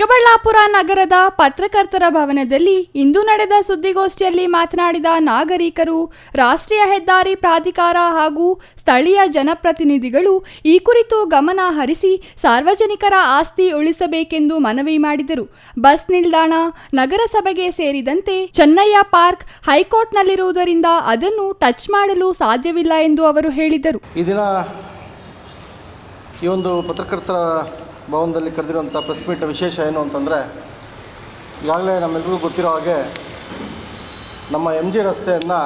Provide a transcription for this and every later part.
ಚಿಕ್ಕಬಳ್ಳಾಪುರ ನಗರದ ಪತ್ರಕರ್ತರ ಭವನದಲ್ಲಿ ಇಂದು ನಡೆದ ಸುದ್ದಿಗೋಷ್ಠಿಯಲ್ಲಿ ಮಾತನಾಡಿದ ನಾಗರಿಕರು, ರಾಷ್ಟ್ರೀಯ ಹೆದ್ದಾರಿ ಪ್ರಾಧಿಕಾರ ಹಾಗೂ ಸ್ಥಳೀಯ ಜನಪ್ರತಿನಿಧಿಗಳು ಈ ಕುರಿತು ಗಮನ ಹರಿಸಿ ಸಾರ್ವಜನಿಕರ ಆಸ್ತಿ ಉಳಿಸಬೇಕೆಂದು ಮನವಿ ಮಾಡಿದರು. ಬಸ್ ನಿಲ್ದಾಣ ನಗರಸಭೆಗೆ ಸೇರಿದಂತೆ ಚೆನ್ನಯ್ಯ ಪಾರ್ಕ್ ಹೈಕೋರ್ಟ್ನಲ್ಲಿರುವುದರಿಂದ ಅದನ್ನು ಟಚ್ ಮಾಡಲು ಸಾಧ್ಯವಿಲ್ಲ ಎಂದು ಅವರು ಹೇಳಿದರು. ಈ ಈ ಒಂದು ಪತ್ರಕರ್ತರ ಭವನದಲ್ಲಿ ಕರೆದಿರುವಂಥ ಪ್ರೆಸ್ ಮೀಟ್ ವಿಶೇಷ ಏನು ಅಂತಂದರೆ, ಈಗಾಗಲೇ ನಮ್ಮೆಲ್ಲರಿಗೂ ಗೊತ್ತಿರೋ ಹಾಗೆ ನಮ್ಮ ಎಂ ಜಿ ರಸ್ತೆಯನ್ನು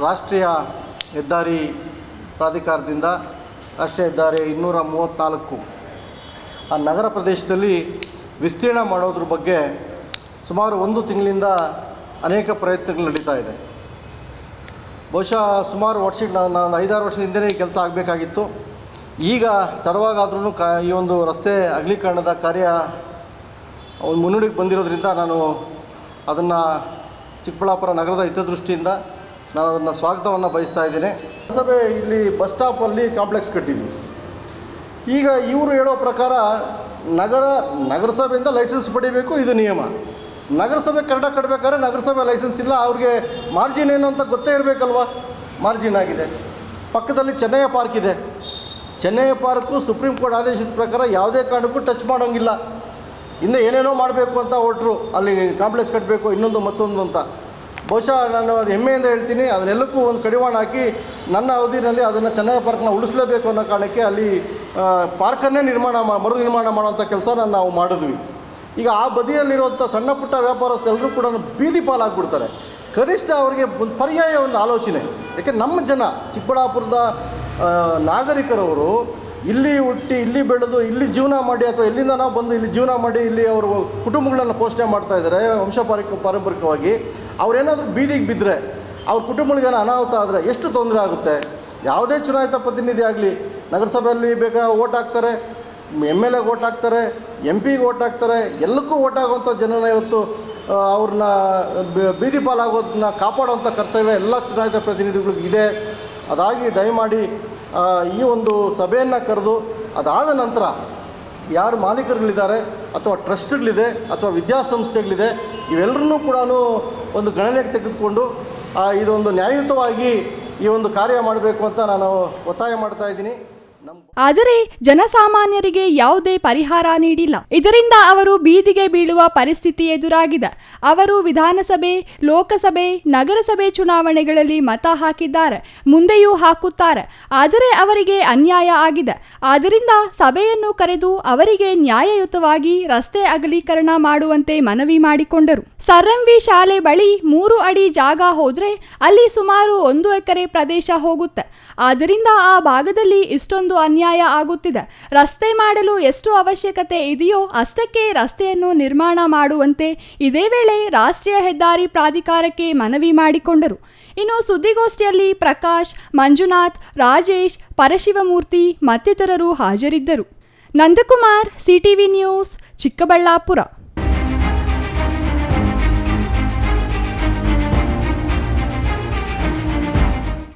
ರಾಷ್ಟ್ರೀಯ ಹೆದ್ದಾರಿ ಪ್ರಾಧಿಕಾರದಿಂದ ರಾಷ್ಟ್ರೀಯ ಹೆದ್ದಾರಿ ಇನ್ನೂರ ಮೂವತ್ತ್ನಾಲ್ಕು ಆ ನಗರ ಪ್ರದೇಶದಲ್ಲಿ ವಿಸ್ತೀರ್ಣ ಮಾಡೋದ್ರ ಬಗ್ಗೆ ಸುಮಾರು ಒಂದು ತಿಂಗಳಿಂದ ಅನೇಕ ಪ್ರಯತ್ನಗಳು ನಡೀತಾ ಇದೆ. ಬಹುಶಃ ಸುಮಾರು ವರ್ಷ, ನಾನು ಐದಾರು ವರ್ಷದಿಂದಲೇ ಈ ಕೆಲಸ ಆಗಬೇಕಾಗಿತ್ತು. ಈಗ ತಡವಾಗಾದ್ರೂ ಕ, ಈ ಒಂದು ರಸ್ತೆ ಅಗಲೀಕರಣದ ಕಾರ್ಯ ಮುನ್ನುಡಿಗೆ ಬಂದಿರೋದ್ರಿಂದ ನಾನು ಅದನ್ನು ಚಿಕ್ಕಬಳ್ಳಾಪುರ ನಗರದ ಹಿತದೃಷ್ಟಿಯಿಂದ ನಾನು ಅದನ್ನು ಸ್ವಾಗತವನ್ನು ಬಯಸ್ತಾ ಇದ್ದೀನಿ. ಸಭೆ ಇಲ್ಲಿ ಬಸ್ ಸ್ಟಾಪಲ್ಲಿ ಕಾಂಪ್ಲೆಕ್ಸ್ ಕಟ್ಟಿದ್ವಿ. ಈಗ ಇವರು ಹೇಳೋ ಪ್ರಕಾರ ನಗರ, ನಗರಸಭೆಯಿಂದ ಲೈಸೆನ್ಸ್ ಪಡಿಬೇಕು, ಇದು ನಿಯಮ. ನಗರಸಭೆ ಕಟ್ಟಡ ಕಟ್ಟಬೇಕಾದ್ರೆ ನಗರಸಭೆ ಲೈಸೆನ್ಸ್ ಇಲ್ಲ, ಅವ್ರಿಗೆ ಮಾರ್ಜಿನ್ ಏನು ಅಂತ ಗೊತ್ತೇ ಇರಬೇಕಲ್ವ? ಮಾರ್ಜಿನ್ ಆಗಿದೆ. ಪಕ್ಕದಲ್ಲಿ ಚೆನ್ನಯ್ಯ ಪಾರ್ಕ್ ಇದೆ. ಚೆನ್ನಯ್ಯ ಪಾರ್ಕು ಸುಪ್ರೀಂ ಕೋರ್ಟ್ ಆದೇಶದ ಪ್ರಕಾರ ಯಾವುದೇ ಕಾರಣಕ್ಕೂ ಟಚ್ ಮಾಡೋಂಗಿಲ್ಲ. ಇನ್ನೂ ಏನೇನೋ ಮಾಡಬೇಕು ಅಂತ ಹೊರಟ್ರು ಅಲ್ಲಿ ಕಾಂಪ್ಲೆಕ್ಸ್ ಕಟ್ಟಬೇಕು ಇನ್ನೊಂದು ಮತ್ತೊಂದು ಅಂತ. ಬಹುಶಃ ನಾನು ಅದು ಹೆಮ್ಮೆಯಿಂದ ಹೇಳ್ತೀನಿ, ಅದನ್ನೆಲ್ಲಕ್ಕೂ ಒಂದು ಕಡಿವಾಣ ಹಾಕಿ ನನ್ನ ಅವಧಿನಲ್ಲಿ ಅದನ್ನು ಚೆನ್ನೈ ಪಾರ್ಕ್ನ ಉಳಿಸಲೇಬೇಕು ಅನ್ನೋ ಕಾರಣಕ್ಕೆ ಅಲ್ಲಿ ಪಾರ್ಕನ್ನೇ ನಿರ್ಮಾಣ ಮರು ನಿರ್ಮಾಣ ಮಾಡುವಂಥ ಕೆಲಸ ನಾವು ಮಾಡಿದ್ವಿ. ಈಗ ಆ ಬದಿಯಲ್ಲಿರುವಂಥ ಸಣ್ಣ ಪುಟ್ಟ ವ್ಯಾಪಾರಸ್ಥೆಲ್ಲರೂ ಕೂಡ ಬೀದಿ ಪಾಲಾಗ್ಬಿಡ್ತಾರೆ. ಕನಿಷ್ಠ ಅವರಿಗೆ ಒಂದು ಪರ್ಯಾಯ ಒಂದು ಆಲೋಚನೆ. ಯಾಕೆ ನಮ್ಮ ಜನ ಚಿಕ್ಕಬಳ್ಳಾಪುರದ ನಾಗರಿಕರವರು ಇಲ್ಲಿ ಹುಟ್ಟಿ, ಇಲ್ಲಿ ಬೆಳೆದು, ಇಲ್ಲಿ ಜೀವನ ಮಾಡಿ ಅಥವಾ ಇಲ್ಲಿಂದ ನಾವು ಬಂದು ಇಲ್ಲಿ ಜೀವನ ಮಾಡಿ ಇಲ್ಲಿ ಅವರು ಕುಟುಂಬಗಳನ್ನು ಪೋಷಣೆ ಮಾಡ್ತಾ ಇದ್ದಾರೆ, ವಂಶ ಪಾರಂಪರಿಕವಾಗಿ. ಅವರೇನಾದರೂ ಬೀದಿಗೆ ಬಿದ್ದರೆ ಅವ್ರ ಕುಟುಂಬಗಳಿಗೆ ಅನಾಹುತ ಆದರೆ ಎಷ್ಟು ತೊಂದರೆ ಆಗುತ್ತೆ? ಯಾವುದೇ ಚುನಾಯಿತ ಪ್ರತಿನಿಧಿ ಆಗಲಿ, ನಗರಸಭೆಯಲ್ಲಿ ಬೇಕಾ ಓಟ್ ಹಾಕ್ತಾರೆ, ಎಂ ಎಲ್ ಎಗೆ ಓಟ್ ಹಾಕ್ತಾರೆ, ಎಂ ಪಿಗೆ ಓಟ್ ಹಾಕ್ತಾರೆ, ಎಲ್ಲಕ್ಕೂ ಓಟ್ ಆಗುವಂಥ ಜನನ ಇವತ್ತು ಅವ್ರನ್ನ ಬೀದಿ ಪಾಲಾಗೋದನ್ನ ಕಾಪಾಡುವಂಥ ಕರ್ತವ್ಯ ಎಲ್ಲ ಚುನಾಯಿತ ಪ್ರತಿನಿಧಿಗಳಿಗೆ ಇದೆ ಅದಾಗಿ ದಯಮಾಡಿ ಈ ಒಂದು ಸಭೆಯನ್ನು ಕರೆದು ಅದಾದ ನಂತರ ಯಾರು ಮಾಲೀಕರುಗಳಿದ್ದಾರೆ ಅಥವಾ ಟ್ರಸ್ಟ್ಗಳಿದೆ ಅಥವಾ ವಿದ್ಯಾಸಂಸ್ಥೆಗಳಿದೆ, ಇವೆಲ್ಲರನ್ನೂ ಕೂಡ ಒಂದು ಗಣನೆಗೆ ತೆಗೆದುಕೊಂಡು ಇದೊಂದು ನ್ಯಾಯಯುತವಾಗಿ ಈ ಒಂದು ಕಾರ್ಯ ಮಾಡಬೇಕು ಅಂತ ನಾನು ಒತ್ತಾಯ ಮಾಡ್ತಾ ಇದ್ದೀನಿ. ಆದರೆ ಜನಸಾಮಾನ್ಯರಿಗೆ ಯಾವುದೇ ಪರಿಹಾರ ನೀಡಿಲ್ಲ. ಇದರಿಂದ ಅವರು ಬೀದಿಗೆ ಬೀಳುವ ಪರಿಸ್ಥಿತಿ ಎದುರಾಗಿದೆ. ಅವರು ವಿಧಾನಸಭೆ, ಲೋಕಸಭೆ, ನಗರಸಭೆ ಚುನಾವಣೆಗಳಲ್ಲಿ ಮತ ಹಾಕಿದ್ದಾರೆ, ಮುಂದೆಯೂ ಹಾಕುತ್ತಾರೆ. ಆದರೆ ಅವರಿಗೆ ಅನ್ಯಾಯ ಆಗಿದೆ. ಆದ್ದರಿಂದ ಸಭೆಯನ್ನು ಕರೆದು ಅವರಿಗೆ ನ್ಯಾಯಯುತವಾಗಿ ರಸ್ತೆ ಅಗಲೀಕರಣ ಮಾಡುವಂತೆ ಮನವಿ ಮಾಡಿಕೊಂಡರು. ಸರ್ಎಂವಿ ಶಾಲೆ ಬಳಿ ಮೂರು ಅಡಿ ಜಾಗ ಹೋದ್ರೆ ಅಲ್ಲಿ ಸುಮಾರು ಒಂದು ಎಕರೆ ಪ್ರದೇಶ ಹೋಗುತ್ತೆ. ಆದ್ದರಿಂದ ಆ ಭಾಗದಲ್ಲಿ ಇಷ್ಟೊಂದು ಅನ್ಯಾಯ ಆಗುತ್ತಿದೆ. ರಸ್ತೆ ಮಾಡಲು ಎಷ್ಟು ಅವಶ್ಯಕತೆ ಇದೆಯೋ ಅಷ್ಟಕ್ಕೆ ರಸ್ತೆಯನ್ನು ನಿರ್ಮಾಣ ಮಾಡುವಂತೆ ಇದೇ ವೇಳೆ ರಾಷ್ಟ್ರೀಯ ಹೆದ್ದಾರಿ ಪ್ರಾಧಿಕಾರಕ್ಕೆ ಮನವಿ ಮಾಡಿಕೊಂಡರು. ಇನ್ನು ಸುದ್ದಿಗೋಷ್ಠಿಯಲ್ಲಿ ಪ್ರಕಾಶ್, ಮಂಜುನಾಥ್, ರಾಜೇಶ್, ಪರಶಿವಮೂರ್ತಿ ಮತ್ತಿತರರು ಹಾಜರಿದ್ದರು. Nandakumar, CTV news, Chikkaballapur.